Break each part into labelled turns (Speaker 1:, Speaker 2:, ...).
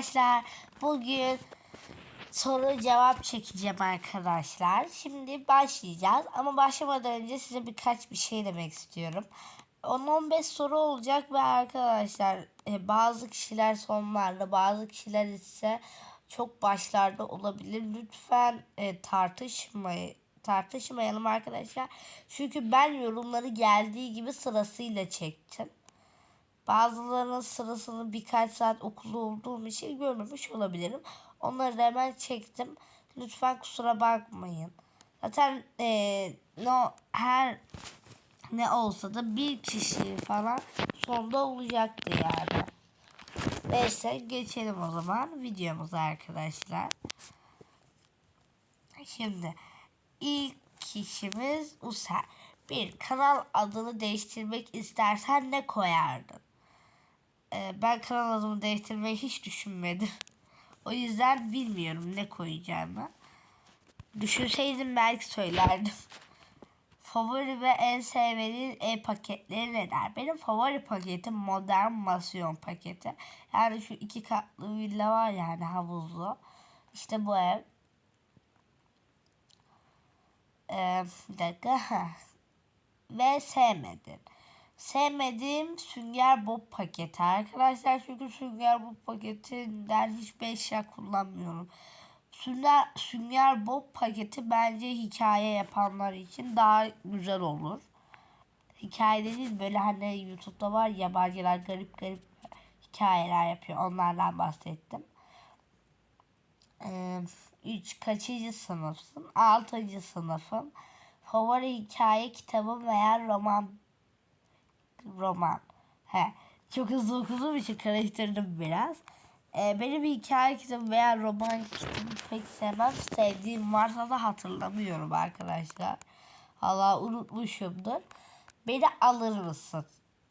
Speaker 1: Arkadaşlar. Bugün soru cevap çekeceğim arkadaşlar. Şimdi başlayacağız ama başlamadan önce size birkaç bir şey demek istiyorum. 10-15 soru olacak ve arkadaşlar e, bazı kişiler sonlarda bazı kişiler ise çok başlarda olabilir. Lütfen e, tartışmayın tartışmayalım arkadaşlar. Çünkü ben yorumları geldiği gibi sırasıyla çektim. Bazılarının sırasını birkaç saat okulda olduğum için görmemiş olabilirim. Onları da hemen çektim. Lütfen kusura bakmayın. Zaten eee no her ne olsa da bir kişi falan sonda olacaktı yani. Neyse geçelim o zaman videomuza arkadaşlar. Şimdi ilk kişimiz User. Bir kanal adını değiştirmek istersen ne koyardın? Ee, ben kanal adımı değiştirmeyi hiç düşünmedim. O yüzden bilmiyorum ne koyacağımı. Düşünseydim belki söylerdim. Favori ve en sevmediğin e-paketleri neler? Benim favori paketim modern masyon paketi. Yani şu iki katlı villa var yani havuzlu. İşte bu ev. Ee, bir dakika. Ve sevmedin. Sevmediğim Sünger Bob paketi arkadaşlar. Çünkü Sünger Bob paketinden hiçbir eşya kullanmıyorum. Sünger, Sünger Bob paketi bence hikaye yapanlar için daha güzel olur. Hikaye değil böyle hani YouTube'da var yabancılar garip garip hikayeler yapıyor. Onlardan bahsettim. Ee, üç kaçıncı sınıfsın? Altıncı sınıfım. Favori hikaye kitabım veya roman roman. He. Çok hızlı okuduğum için karıştırdım biraz. Ee, benim hikaye kitabı veya roman kitabı pek sevmem. Sevdiğim varsa da hatırlamıyorum arkadaşlar. Allah unutmuşumdur. Beni alır mısın?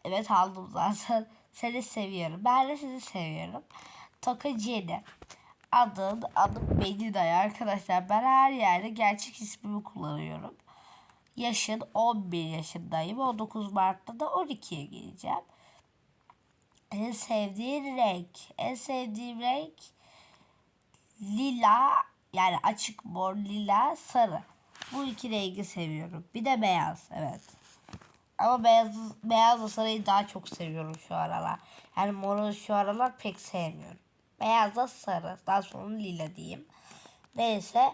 Speaker 1: Evet aldım zaten. Seni seviyorum. Ben de sizi seviyorum. Toka Jenny. Adın, adım beni dayı arkadaşlar. Ben her yerde gerçek ismimi kullanıyorum. Yaşın 11 yaşındayım. 19 Mart'ta da 12'ye geleceğim. En sevdiğin renk. En sevdiğim renk lila yani açık mor lila sarı. Bu iki rengi seviyorum. Bir de beyaz evet. Ama beyaz beyazla sarıyı daha çok seviyorum şu aralar. Yani moru şu aralar pek sevmiyorum. Beyazla sarı. Daha sonra lila diyeyim. Neyse.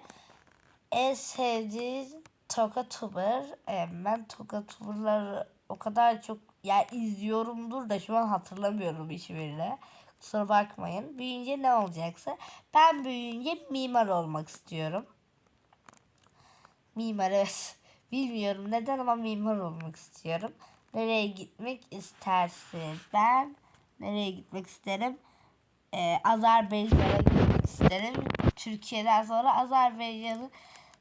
Speaker 1: En sevdiğin Tokatuber. Ee, ben Tokatuber'ları o kadar çok ya izliyorumdur da şu an hatırlamıyorum hiçbirini. Kusura bakmayın. Büyüyünce ne olacaksa. Ben büyüyünce mimar olmak istiyorum. Mimar evet. Bilmiyorum neden ama mimar olmak istiyorum. Nereye gitmek istersin? Ben nereye gitmek isterim? Ee, Azerbaycan'a gitmek isterim. Türkiye'den sonra Azerbaycan'ı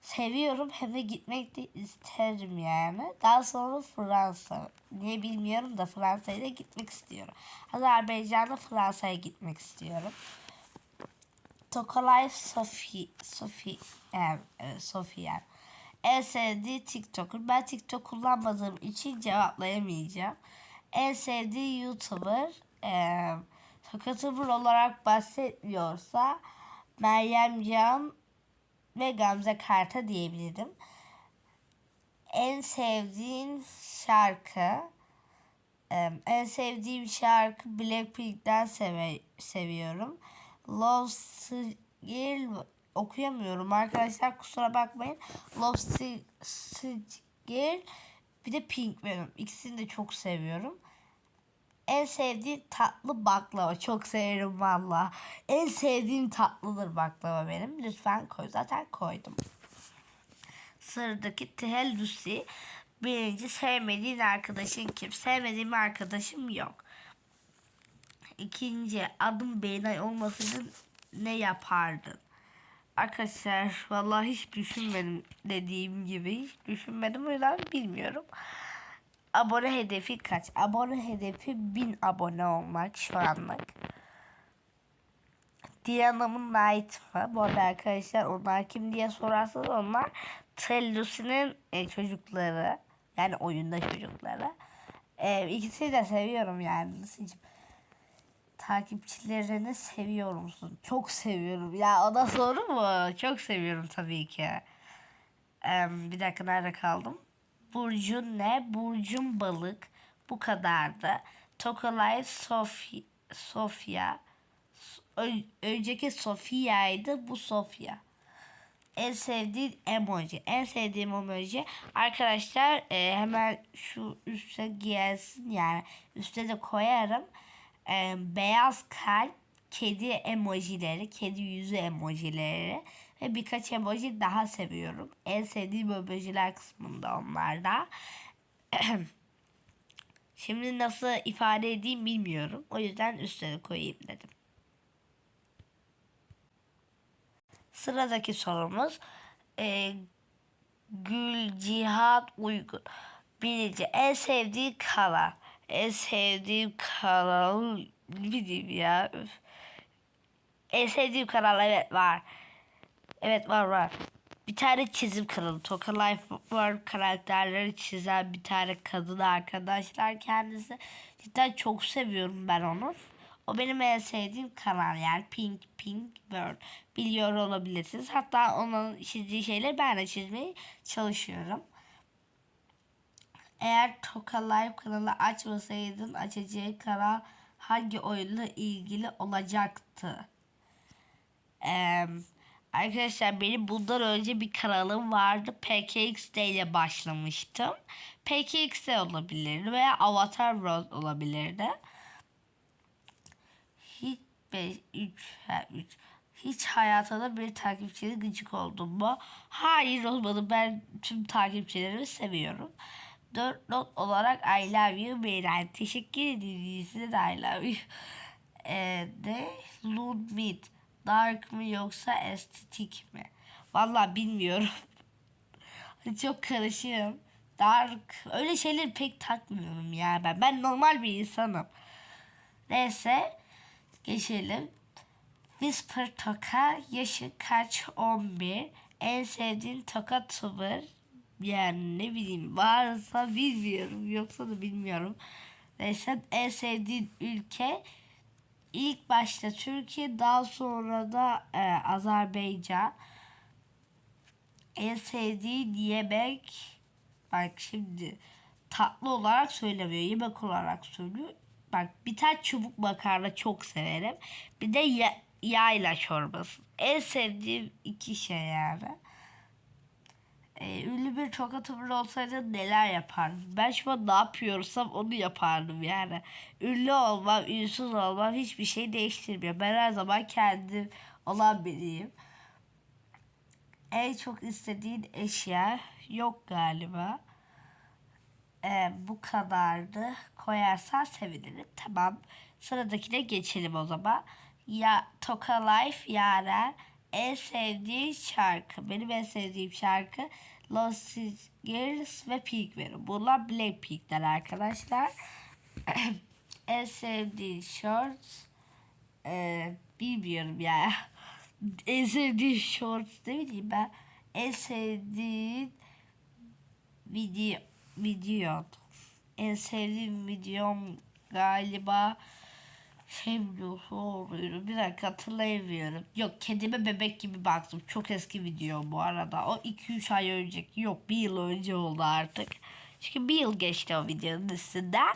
Speaker 1: seviyorum hem de gitmek de isterim yani. Daha sonra Fransa. Niye bilmiyorum da Fransa'ya da gitmek istiyorum. Azerbaycan'da Fransa'ya gitmek istiyorum. Tokolay Sofi Sofi yani, evet, Sofiya. En sevdiği TikToker. Ben TikTok kullanmadığım için cevaplayamayacağım. En sevdiği YouTuber e, YouTuber olarak bahsetmiyorsa Meryem Can ve Gamze Karta diyebilirim. En sevdiğim şarkı en sevdiğim şarkı Blackpink'ten seve, seviyorum. Love Singer okuyamıyorum arkadaşlar kusura bakmayın. Love Singer bir de Pink benim. İkisini de çok seviyorum. En sevdiğim tatlı baklava. Çok severim valla. En sevdiğim tatlıdır baklava benim. Lütfen koy. Zaten koydum. Sıradaki Tehel Lucy. Birinci sevmediğin arkadaşın kim? Sevmediğim arkadaşım yok. İkinci adım Beynay olmasaydı ne yapardın? Arkadaşlar vallahi hiç düşünmedim dediğim gibi hiç düşünmedim o yüzden bilmiyorum. Abone hedefi kaç? Abone hedefi 1000 abone olmak şu anlık. Diyana'mın Night mı? Bu arada arkadaşlar onlar kim diye sorarsanız onlar Tellusi'nin e, çocukları. Yani oyunda çocukları. E, ikisini de seviyorum yani. Nasılcım? takipçilerini seviyor musun? Çok seviyorum. Ya o da soru mu? Çok seviyorum tabii ki. Em, bir dakika nerede kaldım? Burcun ne? Burcun balık. Bu kadardı. Tokalay Sofi, Sofya. Önceki Sofia'ydı. Bu Sofya. En sevdiğin emoji. En sevdiğim emoji. Arkadaşlar e, hemen şu üste gelsin yani üste de koyarım. E, beyaz kalp, kedi emojileri, kedi yüzü emojileri ve birkaç emoji daha seviyorum. En sevdiğim emojiler kısmında onlarda. Şimdi nasıl ifade edeyim bilmiyorum. O yüzden üstüne koyayım dedim. Sıradaki sorumuz e, Gül Cihat Uygun. Birinci en sevdiği kanal. En sevdiğim kanal bileyim ya. En sevdiğim kanal evet var. Evet var var. Bir tane çizim kanalı. Toka Life var karakterleri çizen bir tane kadın arkadaşlar kendisi. Cidden çok seviyorum ben onu. O benim en sevdiğim kanal yani Pink Pink Bird. Biliyor olabilirsiniz. Hatta onun çizdiği şeyleri ben de çizmeye çalışıyorum. Eğer Toka Live kanalı açmasaydın açacağı kanal hangi oyunla ilgili olacaktı? Eee Arkadaşlar benim bundan önce bir kanalım vardı. PKXD ile başlamıştım. PKXD olabilirdi veya Avatar World olabilirdi. Hiç 5, 3, 3. Hiç hayatında bir takipçiye gıcık oldun mu? Hayır olmadı. Ben tüm takipçilerimi seviyorum. 4 not olarak I love you Beyran. Teşekkür ederim. De I love you. Ee, de Ludmit. Dark mı yoksa estetik mi? Vallahi bilmiyorum. Çok karışığım. Dark. Öyle şeyleri pek takmıyorum ya ben. Ben normal bir insanım. Neyse. Geçelim. Whisper Toka yaşı kaç? 11. En sevdiğin Toka tuber yani ne bileyim varsa bilmiyorum yoksa da bilmiyorum. Neyse en sevdiğin ülke ilk başta Türkiye daha sonra da e, Azerbaycan. En sevdiğin yemek bak şimdi tatlı olarak söylemiyor yemek olarak söylüyor. Bak bir tane çubuk makarna çok severim. Bir de ya, yayla çorbası. En sevdiğim iki şey yani. Ee, ünlü bir tokatımın olsaydı neler yapardım? Ben şu an ne yapıyorsam onu yapardım yani. Ünlü olmam, ünsüz olmam hiçbir şey değiştirmiyor. Ben her zaman kendim olan biriyim. En çok istediğin eşya yok galiba. Ee, bu kadardı. Koyarsan sevinirim. Tamam. Sıradakine geçelim o zaman. Ya Toka Life Yaren en sevdiğin şarkı. Benim en sevdiğim şarkı Lost Girls ve Pink Venom. Bunlar Blackpink'ler arkadaşlar. en sevdiğin shorts e, bilmiyorum ya. En sevdiğin shorts ne bileyim ben. En sevdiğin video video. En sevdiğim videom galiba Sevgilisi oluyor. Bir dakika hatırlayamıyorum. Yok kedime bebek gibi baktım. Çok eski video bu arada. O 2-3 ay önceki. Yok bir yıl önce oldu artık. Çünkü bir yıl geçti o videonun üstünden.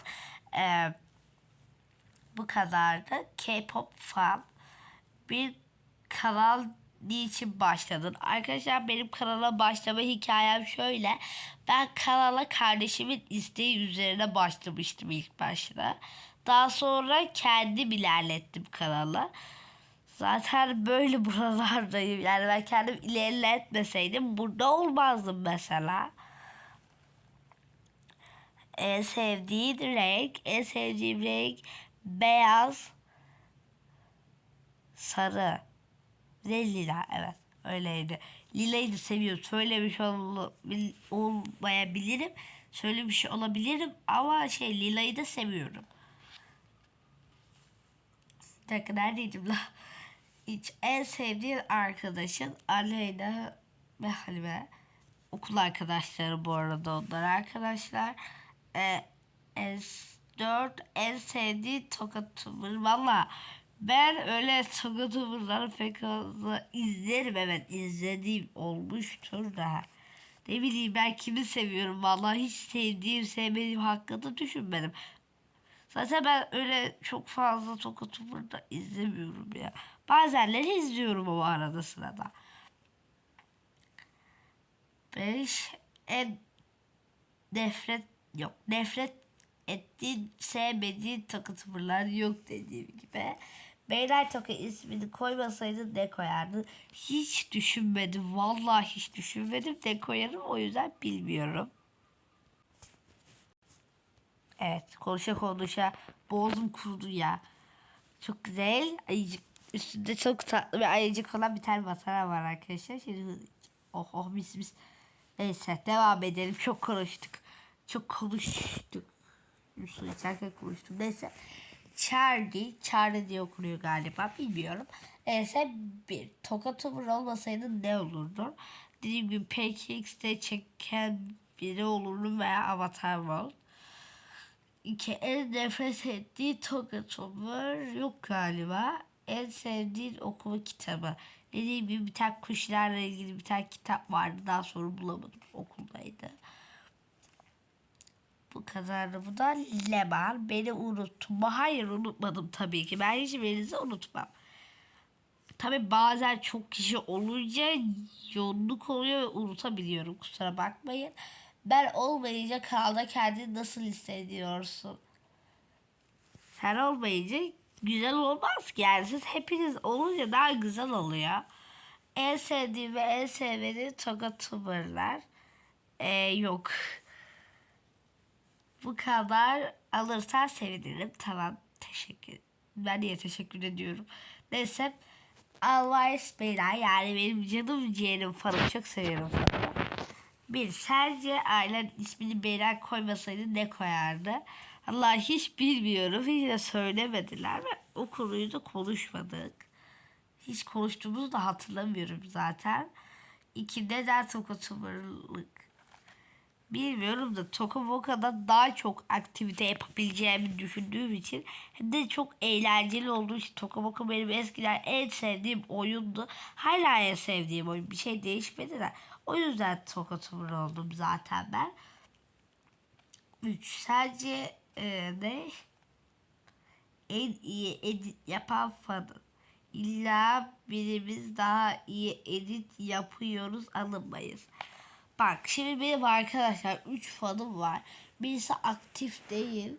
Speaker 1: Ee, bu kadardı. K-pop fan. Bir kanal niçin başladın? Arkadaşlar benim kanala başlama hikayem şöyle. Ben kanala kardeşimin isteği üzerine başlamıştım ilk başta. Daha sonra kendim ilerlettim kanalı. Zaten böyle buralardayım. Yani ben kendim ilerletmeseydim burada olmazdım mesela. En sevdiğim renk, en sevdiğim renk beyaz, sarı ve lila. Evet öyleydi. Lilayı da seviyorum. Söylemiş ol, olmayabilirim. Söylemiş olabilirim ama şey lilayı da seviyorum. Neredeydim la? Hiç en sevdiğin arkadaşın Aleyna ve Halime. Okul arkadaşları bu arada onlar arkadaşlar. Ee, en 4 en sevdiği tokatımır. Valla ben öyle tokatımırları pek fazla izlerim. Evet izlediğim olmuştur da. Ne bileyim ben kimi seviyorum. Valla hiç sevdiğim sevmediğim hakkında düşünmedim. Zaten ben öyle çok fazla tokatımır da izlemiyorum ya. Bazenleri izliyorum ama arada sırada. 5 en nefret yok. Nefret ettiğin, sevmediğin takı tavırlar yok dediğim gibi. Beyler Toka ismini koymasaydın ne koyardın? Hiç düşünmedim. Vallahi hiç düşünmedim. Ne koyarım o yüzden bilmiyorum. Evet konuşa konuşa boğazım kurudu ya. Çok güzel. Ayıcık. Üstünde çok tatlı bir ayıcık olan bir tane matara var arkadaşlar. Şimdi oh oh mis mis. Neyse devam edelim. Çok konuştuk. Çok konuştuk. Su içerken konuştum. Neyse. Charlie. Charlie diye okunuyor galiba. Bilmiyorum. Neyse bir. Tokat Umur olmasaydı ne olurdu? Dediğim gibi PKX'de çeken biri olurdum veya Avatar World. İki en nefret ettiği Tokatomur yok galiba. En sevdiğin okuma kitabı. Dediğim gibi bir tane kuşlarla ilgili bir tane kitap vardı. Daha sonra bulamadım. Okuldaydı. Bu kadardı. Bu da Leman. Beni unuttun mu? Hayır unutmadım tabii ki. Ben hiçbirinizi unutmam. Tabii bazen çok kişi olunca yoğunluk oluyor ve unutabiliyorum. Kusura bakmayın. Ben olmayınca kanalda kendini nasıl hissediyorsun? Sen olmayınca güzel olmaz ki. Yani siz hepiniz olunca daha güzel oluyor. En sevdiğim ve en sevmediğim toka tuberler. Ee, yok. Bu kadar alırsan sevinirim. Tamam. Teşekkür. Ben niye teşekkür ediyorum. Neyse. Always Beyler yani benim canım ciğerim falan çok seviyorum falan. Bir, sence ailen ismini Beyler koymasaydı ne koyardı? Allah hiç bilmiyorum. Hiç de söylemediler ve o konuyu da konuşmadık. Hiç konuştuğumuzu da hatırlamıyorum zaten. İki, neden tokatımarlık? Bilmiyorum da Tokaboka'da daha çok aktivite yapabileceğimi düşündüğüm için hem de çok eğlenceli olduğu için Tokaboka benim eskiden en sevdiğim oyundu. Hala en sevdiğim oyun. Bir şey değişmedi de. O yüzden Tokatumur oldum zaten ben. 3. Sadece e, ne? En iyi edit yapan fanın. İlla birimiz daha iyi edit yapıyoruz alınmayız. Bak şimdi benim arkadaşlar 3 fanım var. Birisi aktif değil.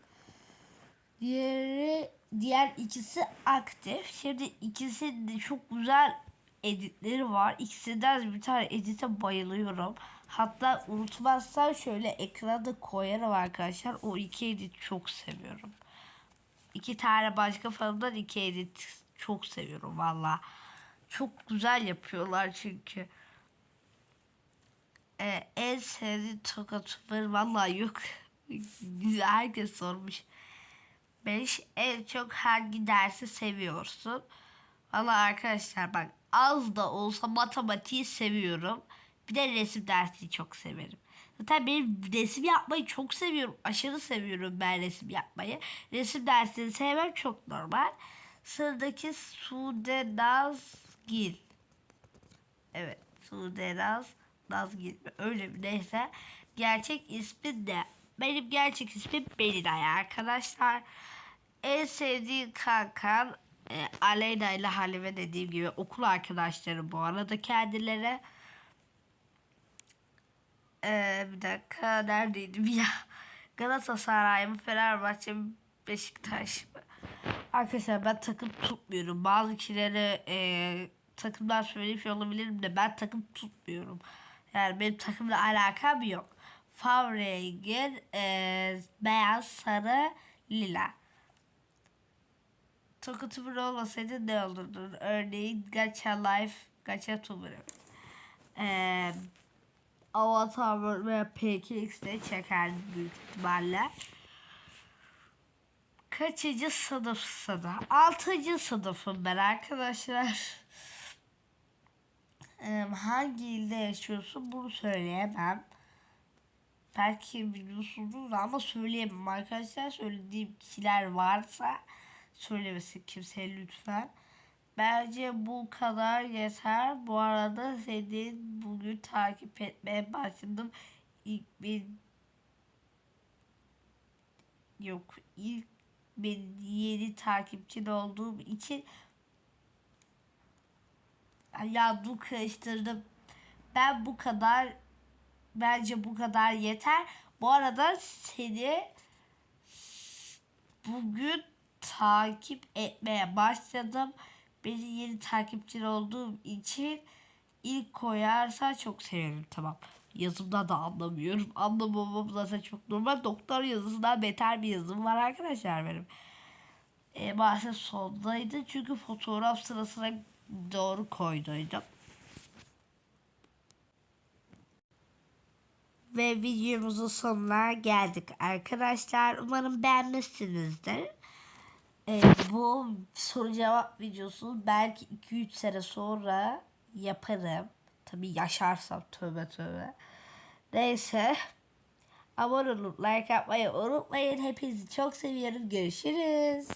Speaker 1: Diğeri diğer ikisi aktif. Şimdi ikisi de çok güzel editleri var. İkisinden bir tane edite bayılıyorum. Hatta unutmazsam şöyle ekranda koyarım arkadaşlar. O iki edit çok seviyorum. İki tane başka fanımdan iki edit çok seviyorum valla. Çok güzel yapıyorlar çünkü. Ee, en sevdiğim tokatımır valla yok. Herkes sormuş. 5. En çok hangi dersi seviyorsun? Valla arkadaşlar bak az da olsa matematiği seviyorum. Bir de resim dersini çok severim. Zaten benim resim yapmayı çok seviyorum. Aşırı seviyorum ben resim yapmayı. Resim dersini sevmem çok normal. Sıradaki Sude Nazgil. Evet Sude Naz Nazgil. Öyle mi neyse. Gerçek ismi de. Benim gerçek ismim Belinay arkadaşlar. En sevdiğim kankam e, Aleyna ile Halime dediğim gibi okul arkadaşlarım bu arada kendileri. E, bir dakika neredeydim ya? Galatasaray mı Fenerbahçe mi Beşiktaş mı? Arkadaşlar ben takım tutmuyorum. Bazı kişilere e, takımlar söylemiş olabilirim de ben takım tutmuyorum. Yani benim takımla alakam yok. Favre'nin e, beyaz, sarı, lila. Tokutumur olmasaydı ne olurdu? Örneğin Gacha Life, Gacha Tumur. Ee, Avatar World veya PKX'de çekerdim büyük ihtimalle. Kaçıncı sınıfsın? Altıncı sınıfım ben arkadaşlar. Hangi ilde yaşıyorsun bunu söyleyemem. belki biliyorsunuz ama söyleyemem arkadaşlar. Söylediğim kişiler varsa söylemesin kimseye lütfen. Bence bu kadar yeter. Bu arada senin bugün takip etmeye başladım. İlk bir yok ilk bir yeni takipçin olduğum için ya dur karıştırdım. Ben bu kadar bence bu kadar yeter. Bu arada seni bugün takip etmeye başladım. Beni yeni takipçin olduğum için ilk koyarsa çok sevinirim tamam. Yazımdan da anlamıyorum. Anlamamam zaten çok normal. Doktor yazısından beter bir yazım var arkadaşlar benim. E, maalesef sondaydı. Çünkü fotoğraf sırasına doğru koyduydum. Ve videomuzun sonuna geldik arkadaşlar. Umarım beğenmişsinizdir. Ee, bu soru cevap videosu belki 2-3 sene sonra yaparım. Tabii yaşarsam tövbe tövbe. Neyse. Abone olup like yapmayı unutmayın. Hepinizi çok seviyorum. Görüşürüz.